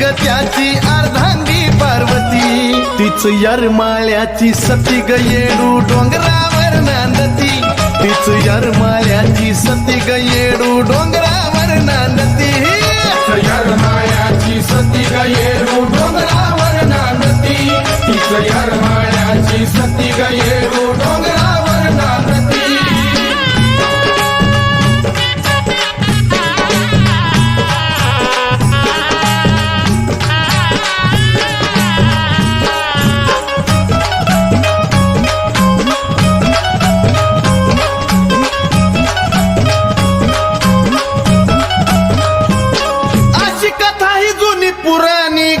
ग त्याची अर्धांगी पार्वती. तीच यरमाळ्याची सती येडू डोंगरावर नांदती. तीच यरमाळ्याची सती येडू डोंगरावर नांदती. यरमाळ्याची सतीग येडू डोंगरावर नांदती. तीच यरमाळ्याची सतीग येडू जुनी पुराणी